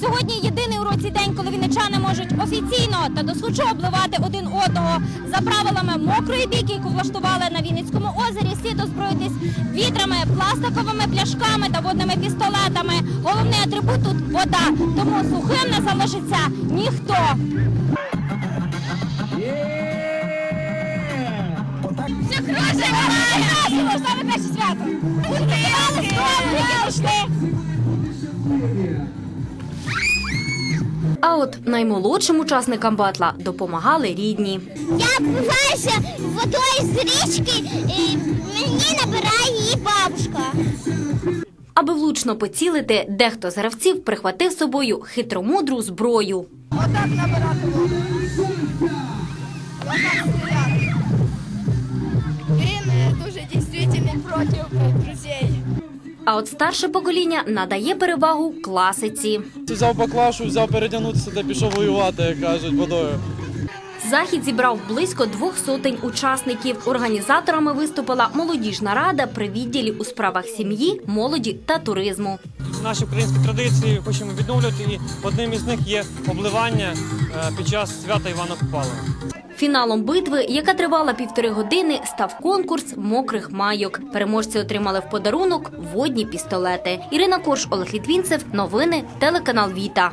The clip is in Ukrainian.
Сьогодні єдиний у році день, коли вінничани можуть офіційно та досхочу обливати один одного за правилами мокрої бійки, яку влаштували на Вінницькому озері. Слід озброїтись відрами, пластиковими пляшками та водними пістолетами. Головний атрибут тут вода, тому сухим не залишиться ніхто. Все красиво, саме перше свято. Пішли. А от наймолодшим учасникам батла допомагали рідні. Я вбиваюся водою з річки, і мені набирає її бабушка. Аби влучно поцілити, дехто з гравців прихватив з собою хитромудру зброю. Отак набирати воду. Він е, дуже дійсно проти друзей. А от старше покоління надає перевагу класиці. Взяв баклашу, взяв передягнутися та пішов воювати, як кажуть, водою. Захід зібрав близько двох сотень учасників. Організаторами виступила молодіжна рада при відділі у справах сім'ї, молоді та туризму. наші українські традиції хочемо відновлювати, і одним із них є обливання е, під час свята Івана Купала. Фіналом битви, яка тривала півтори години, став конкурс мокрих майок. Переможці отримали в подарунок водні пістолети. Ірина Корж, Олег Літвінцев. Новини телеканал Віта.